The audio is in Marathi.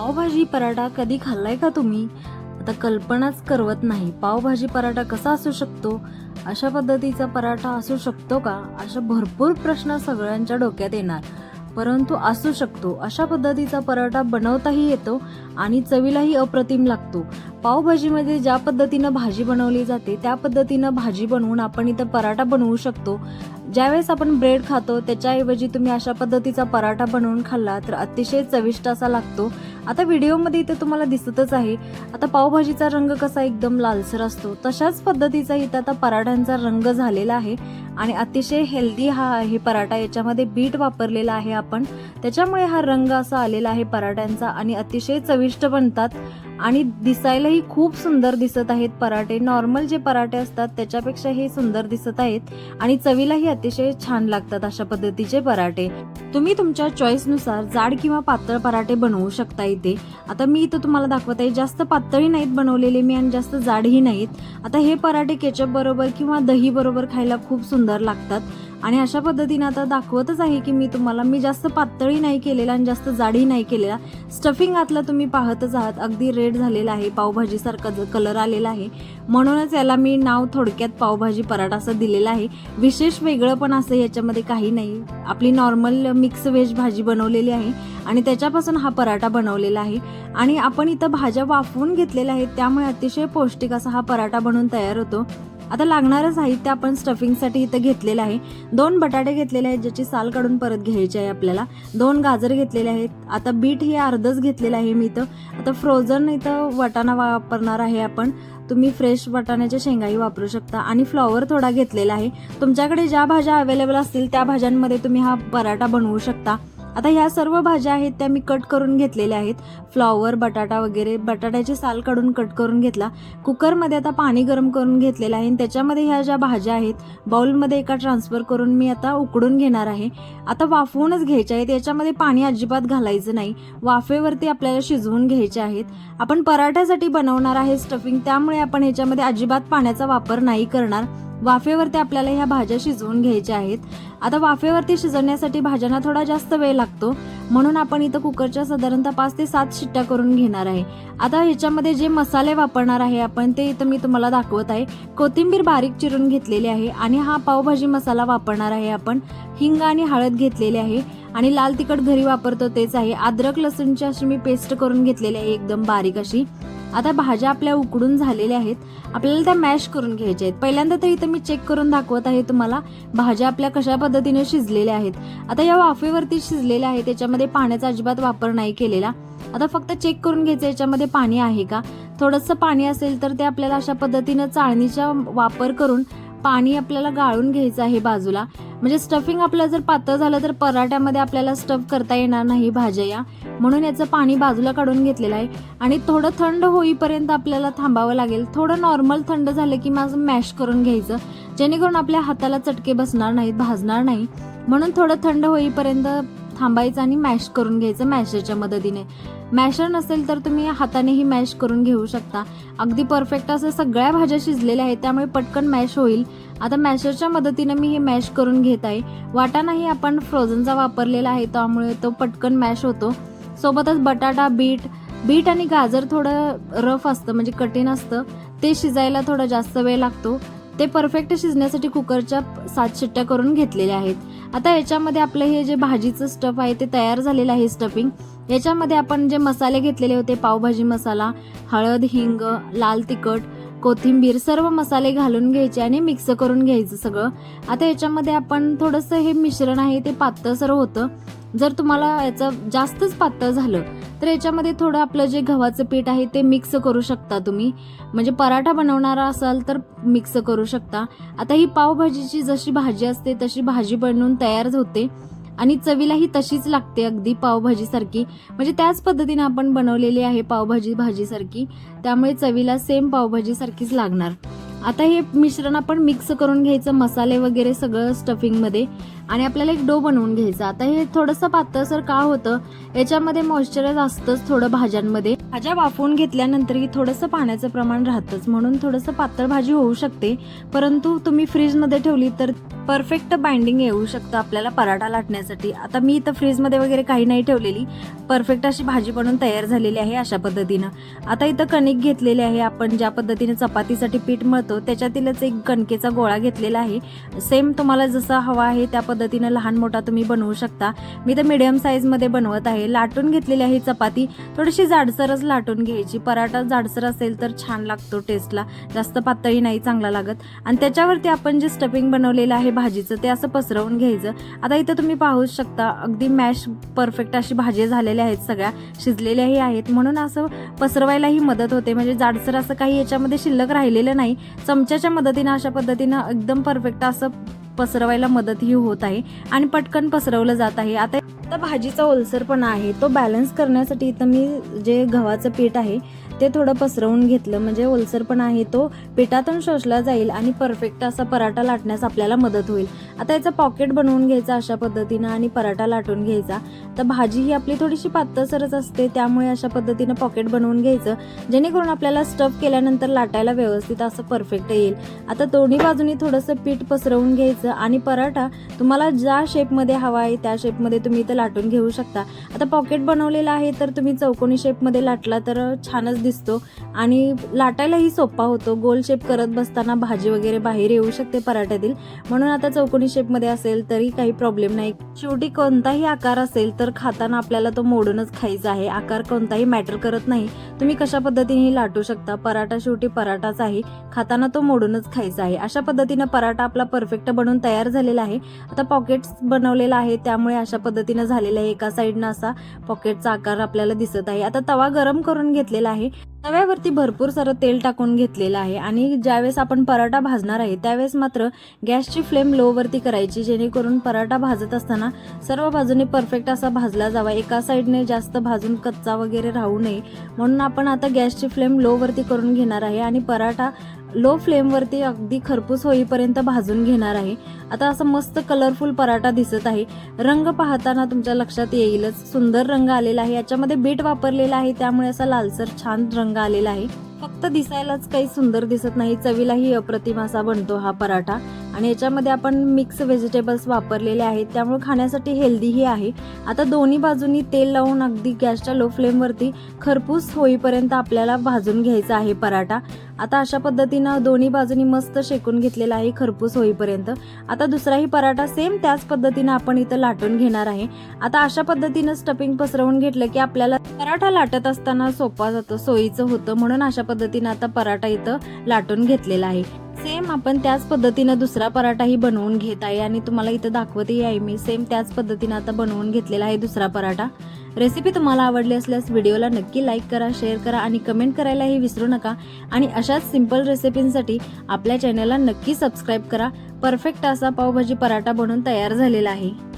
पावभाजी पराठा कधी खाल्लाय का तुम्ही? आता कल्पनाच करवत नाही. पावभाजी पराठा कसा असू शकतो? अशा पद्धतीचा पराठा असू शकतो का? अशा भरपूर प्रश्न सगळ्यांच्या डोक्यात येणार. परंतु असू शकतो. अशा पद्धतीचा पराठा बनवताही येतो आणि चवीलाही अप्रतिम लागतो. पावभाजीमध्ये ज्या पद्धतीनं भाजी बनवली जाते त्या पद्धतीनं भाजी बनवून आपण इथं पराठा बनवू शकतो. ज्यावेळेस आपण ब्रेड खातो त्याच्याऐवजी तुम्ही अशा पद्धतीचा पराठा बनवून खाल्ला तर अतिशय चविष्ट असा लागतो. आता व्हिडिओमध्ये इथे तुम्हाला दिसतच आहे आता पावभाजीचा रंग कसा एकदम लालसर असतो तशाच पद्धतीचा इथं आता पराठ्यांचा रंग झालेला आहे आणि अतिशय हेल्दी हा आहे पराठा. याच्यामध्ये बीट वापरलेला आहे आपण. त्याच्यामुळे हा रंग असा आलेला आहे पराठ्यांचा आणि अतिशय चविष्ट बनतात. आणि दिसायलाही खूप सुंदर दिसत आहेत पराठे. नॉर्मल जे पराठे असतात त्याच्यापेक्षा हे सुंदर दिसत आहेत आणि चवीलाही अतिशय छान लागतात अशा पद्धतीचे पराठे. तुम्ही तुमच्या चॉईसनुसार जाड किंवा पातळ पराठे बनवू शकता इथे. आता मी इथं तुम्हाला दाखवत आहे जास्त पातळही नाहीत बनवलेले मी आणि जास्त जाडही नाहीत. आता हे पराठे केचप बरोबर किंवा दही बरोबर खायला खूप सुंदर लागतात. आणि अशा पद्धतीने आता दाखवतच आहे की मी तुम्हाला मी जास्त पातळी नाही केलेला आणि जास्त जाडही नाही केलेला. स्टफिंग आतला तुम्ही पाहतच आहात. अगदी रेड झालेला आहे पावभाजीसारखा कलर आलेला आहे. म्हणूनच याला मी नाव थोडक्यात पावभाजी पराठा असं दिलेलं आहे. विशेष वेगळं पण असं याच्यामध्ये काही नाही. आपली नॉर्मल मिक्स व्हेज भाजी बनवलेली आहे आणि त्याच्यापासून हा पराठा बनवलेला आहे. आणि आपण इथं भाज्या वाफवून घेतलेल्या आहेत त्यामुळे अतिशय पौष्टिक असा हा पराठा बनवून तयार होतो. आता लागणारं साहित्य आपण स्टफिंगसाठी इथं घेतलेलं आहे. दोन बटाटे घेतलेले आहेत ज्याची साल काढून परत घ्यायची आहे आपल्याला. दोन गाजर घेतलेले आहेत. आता बीट हे अर्धच घेतलेलं आहे मी इथं. आता फ्रोझन इथं वाटाणा वापरणार आहे आपण. तुम्ही फ्रेश वाटाण्याच्या शेंगाही वापरू शकता. आणि फ्लॉवर थोडा घेतलेला आहे. तुमच्याकडे ज्या भाज्या अवेलेबल असतील त्या भाज्यांमध्ये तुम्ही हा पराठा बनवू शकता. आता ह्या सर्व भाज्या आहेत त्या मी कट करून घेतलेल्या आहेत. फ्लॉवर बटाटा वगैरे बटाट्याची साल काढून कट करून घेतला. कुकरमध्ये आता पाणी गरम करून घेतलेलं आहे आणि त्याच्यामध्ये ह्या ज्या भाज्या आहेत बाउलमध्ये एका ट्रान्सफर करून मी आता उकडून घेणार आहे. आता वाफवूनच घ्यायच्या आहेत याच्यामध्ये पाणी अजिबात घालायचं नाही. वाफेवरती आपल्याला शिजवून घ्यायचे आहेत. आपण पराठ्यासाठी बनवणार आहे स्टफिंग त्यामुळे आपण ह्याच्यामध्ये अजिबात पाण्याचा वापर नाही करणार. वाफेवरती आपल्याला ह्या भाज्या शिजवून घ्यायच्या आहेत. आता वाफेवरती शिजवण्यासाठी भाज्यांना थोडा जास्त वेळ लागतो. म्हणून आपण इथं कुकरच्या साधारणतः पाच ते सात शिट्ट्या करून घेणार आहे. आता ह्याच्यामध्ये जे मसाले वापरणार आहे आपण ते इथं मी तुम्हाला दाखवत आहे. कोथिंबीर बारीक चिरून घेतलेली आहे आणि हा पावभाजी मसाला वापरणार आहे आपण. हिंग आणि हळद घेतलेली आहे आणि लाल तिखट घरी वापरतो तेच आहे. अद्रक लसूणची अशी मी पेस्ट करून घेतलेली आहे एकदम बारीक अशी. आता भाज्या आपल्या उकडून झालेल्या आहेत. आपल्याला त्या मॅश करून घ्यायच्या आहेत. पहिल्यांदा तर इथं मी चेक करून दाखवत आहे तुम्हाला भाज्या आपल्या कशा पद्धतीने शिजलेल्या आहेत. आता या वाफेवरती शिजलेल्या आहेत. त्याच्यामध्ये पाण्याचा अजिबात वापर नाही केलेला. आता फक्त चेक करून घ्यायचं याच्यामध्ये पाणी आहे का? थोडंसं पाणी असेल तर ते आपल्याला अशा पद्धतीनं चाळणीचा वापर करून पाणी आपल्याला गाळून घ्यायचं आहे बाजूला. म्हणजे स्टफिंग आपलं जर पातळ झालं तर पराठ्यामध्ये आपल्याला स्टफ करता येणार नाही भाज्या. या म्हणून याचं पाणी बाजूला काढून घेतलेलं आहे. आणि थोडं थंड होईपर्यंत आपल्याला थांबावं लागेल. थोडं नॉर्मल थंड झालं की माझं मॅश करून घ्यायचं. जेणेकरून आपल्या हाताला चटके बसणार नाहीत भाजणार नाही. म्हणून थोडं थंड होईपर्यंत थांबायचं आणि मॅश करून घ्यायचं मॅशरच्या मदतीने. मॅशर नसेल तर तुम्ही हातानेही मॅश करून घेऊ शकता. अगदी परफेक्ट असं सगळ्या भाज्या शिजलेल्या आहेत त्यामुळे पटकन मॅश होईल. आता मॅशरच्या मदतीने मी हे मॅश करून घेत आहे. वाटाणाही आपण फ्रोझनचा वापरलेला आहे त्यामुळे तो पटकन मॅश होतो. सोबतच बटाटा बीट बीट आणि गाजर थोडं रफ असतं म्हणजे कठीण असतं. ते शिजायला थोडा जास्त वेळ लागतो. ते परफेक्ट शिजण्यासाठी कुकरच्या सात शिट्ट्या करून घेतलेल्या आहेत. आता याच्यामध्ये आपलं हे जे भाजीचं स्टफ आहे ते तयार झालेलं आहे स्टफिंग याच्यामध्ये आपण जे मसाले घेतलेले होते पावभाजी मसाला हळद हिंग लाल तिखट कोथिंबीर सर्व मसाले घालून घ्यायचे आणि मिक्स करून घ्यायचं सगळं. आता याच्यामध्ये आपण थोडंसं हे मिश्रण आहे ते पातळसर होतं. जर तुम्हाला याचं जास्तच पातळ झालं तर याच्यामध्ये थोडं आपलं जे गव्हाचं पीठ आहे ते मिक्स करू शकता तुम्ही. म्हणजे पराठा बनवणारा असाल तर मिक्स करू शकता. आता ही पावभाजीची जशी भाजी असते तशी भाजी बनवून तयार होते. आणि चवीलाही तशीच लागते अगदी पावभाजीसारखी. म्हणजे त्याच पद्धतीने आपण बनवलेली आहे पावभाजी भाजीसारखी. त्यामुळे चवीला सेम पावभाजीसारखीच लागणार. आता हे मिश्रण आपण मिक्स करून घ्यायचं मसाले वगैरे सगळं स्टफिंगमध्ये आणि आपल्याला एक डो बनवून घ्यायचा. आता हे थोडंसं पातळसर का होतं याच्यामध्ये मॉइश्चरायज असतंच थोडं भाज्यांमध्ये. भाज्या वाफवून घेतल्यानंतरही थोडंसं पाण्याचं प्रमाण राहतंच. म्हणून थोडंसं पातळ भाजी होऊ शकते. परंतु तुम्ही फ्रीजमध्ये ठेवली तर परफेक्ट बाइंडिंग येऊ शकतं आपल्याला पराठा लाटण्यासाठी. आता मी इथं फ्रीजमध्ये वगैरे काही नाही ठेवलेली. परफेक्ट अशी भाजी बनवून तयार झालेली आहे अशा पद्धतीनं. आता इथं कणिक घेतलेली आहे आपण ज्या पद्धतीने चपातीसाठी पीठ मळतो त्याच्यातीलच एक कणकेचा गोळा घेतलेला आहे. सेम तुम्हाला जसा हवा आहे त्या पद्धतीनं लहान मोठा तुम्ही बनवू शकता. मी तर मिडियम साईजमध्ये बनवत आहे. लाटून घेतलेली आहे चपाती. थोडीशी जाडसरच लाटून घ्यायची. पराठा जाडसर असेल तर छान लागतो टेस्टला जास्त पातळी नाही चांगला लागत. आणि त्याच्यावरती आपण जे स्टफिंग बनवलेलं आहे भाजीचं ते असं पसरवून घ्यायचं. आता इथं तुम्ही पाहू शकता अगदी मॅश परफेक्ट अशी भाजी झालेल्या आहेत सगळ्या. शिजलेल्याही आहेत. म्हणून असं पसरवायलाही मदत होते. म्हणजे जाडसर असं काही याच्यामध्ये शिल्लक राहिलेलं नाही. चमच्याच्या मदतीनं अशा पद्धतीनं एकदम परफेक्ट असं पसरवायला मदतही होत आहे आणि पटकन पसरवलं जात आहे. आता आता भाजीचा ओलसरपणा आहे. तो बॅलन्स करण्यासाठी इथं मी जे गव्हाचं पीठ आहे ते थोडं पसरवून घेतलं. म्हणजे ओलसरपणा आहे तो. पिठातून शोषला जाईल आणि परफेक्ट असा पराठा लाटण्यास आपल्याला मदत होईल. आता याचं पॉकेट बनवून घ्यायचा अशा पद्धतीनं आणि पराठा लाटून घ्यायचा. तर भाजी ही आपली थोडीशी पातळसरच असते. त्यामुळे अशा पद्धतीनं पॉकेट बनवून घ्यायचं. जेणेकरून आपल्याला स्टफ केल्यानंतर लाटायला व्यवस्थित असं परफेक्ट येईल. आता दोन्ही बाजूनी थोडंसं पीठ पसरवून घ्यायचं आणि पराठा तुम्हाला ज्या शेपमध्ये हवा आहे त्या शेपमध्ये तुम्ही इथं लाटून घेऊ शकता. आता पॉकेट बनवलेलं आहे तर तुम्ही चौकोनी शेपमध्ये लाटला तर छानच दिसतो. आणि लाटायलाही सोपा होतो. गोल शेप करत बसताना भाजी वगैरे बाहेर येऊ शकते पराठ्यातील. म्हणून आता चौकोनी शेपमध्ये असेल तरी काही प्रॉब्लेम नाही. शेवटी कोणताही आकार असेल तर खाताना आपल्याला तो मोडूनच खायचा आहे. आकार कोणताही मॅटर करत नाही. तुम्ही कशा पद्धतीने लाटू शकता. पराठा शेवटी पराठाच आहे. खाताना तो मोडूनच खायचा आहे. अशा पद्धतीनं पराठा आपला परफेक्ट बनवून तयार झालेला आहे. आता पॉकेट्स बनवलेला आहे. त्यामुळे अशा पद्धतीनं झालेला आहे. एका साईडनं असा पॉकेटचा आकार आपल्याला दिसत आहे. आता तवा गरम करून घेतलेला आहे. तव्यावरती भरपूर सारं तेल टाकून घेतलेलं आहे आणि ज्यावेळेस आपण पराठा भाजणार आहे त्यावेळेस मात्र गॅसची फ्लेम लोवरती करायची जेणेकरून पराठा भाजत असताना सर्व बाजूने परफेक्ट असा भाजला जावा. एका साईडने जास्त भाजून कच्चा वगैरे राहू नये. म्हणून आपण आता गॅसची फ्लेम लोवरती करून घेणार आहे आणि पराठा लो फ्लेमवरती अगदी खरपूस होईपर्यंत भाजून घेणार आहे. आता असं मस्त कलरफुल पराठा दिसत आहे. रंग पाहताना तुमच्या लक्षात येईलच. सुंदर रंग आलेला आहे. याच्यामध्ये बीट वापरलेला आहे. त्यामुळे असा लालसर छान रंग आलेला आहे. फक्त दिसायलाच काही सुंदर दिसत नाही. चवीलाही अप्रतिम असा बनतो हा पराठा. आणि याच्यामध्ये आपण मिक्स व्हेजिटेबल्स वापरलेले आहेत. त्यामुळे खाण्यासाठी हेल्दीही आहे. आता दोन्ही बाजूनी तेल लावून अगदी गॅसच्या लो फ्लेमवरती खरपूस होईपर्यंत आपल्याला भाजून घ्यायचा आहे पराठा. आता अशा पद्धतीनं दोन्ही बाजूनी मस्त शेकून घेतलेला आहे खरपूस होईपर्यंत. आता दुसराही पराठा सेम त्याच पद्धतीनं आपण इथं लाटून घेणार आहे. आता अशा पद्धतीनं स्टफिंग पसरवून घेतलं की आपल्याला पराठा लाटत असताना सोपा जातो सोयीचं होतं. म्हणून अशा पद्धतीनं आता पराठा इथं लाटून घेतलेला आहे. सेम आपण त्याच पद्धतीनं दुसरा पराठाही बनवून घेत आहे. आणि तुम्हाला इथं दाखवतही आहे मी सेम त्याच पद्धतीनं आता बनवून घेतलेला आहे दुसरा पराठा. रेसिपी तुम्हाला आवडली असल्यास व्हिडिओला नक्की लाईक करा शेअर करा आणि कमेंट करायलाही विसरू नका. आणि अशाच सिंपल रेसिपींसाठी आपल्या चॅनलला नक्की सबस्क्राईब करा. परफेक्ट असा पावभाजी पराठा बनवून तयार झालेला आहे.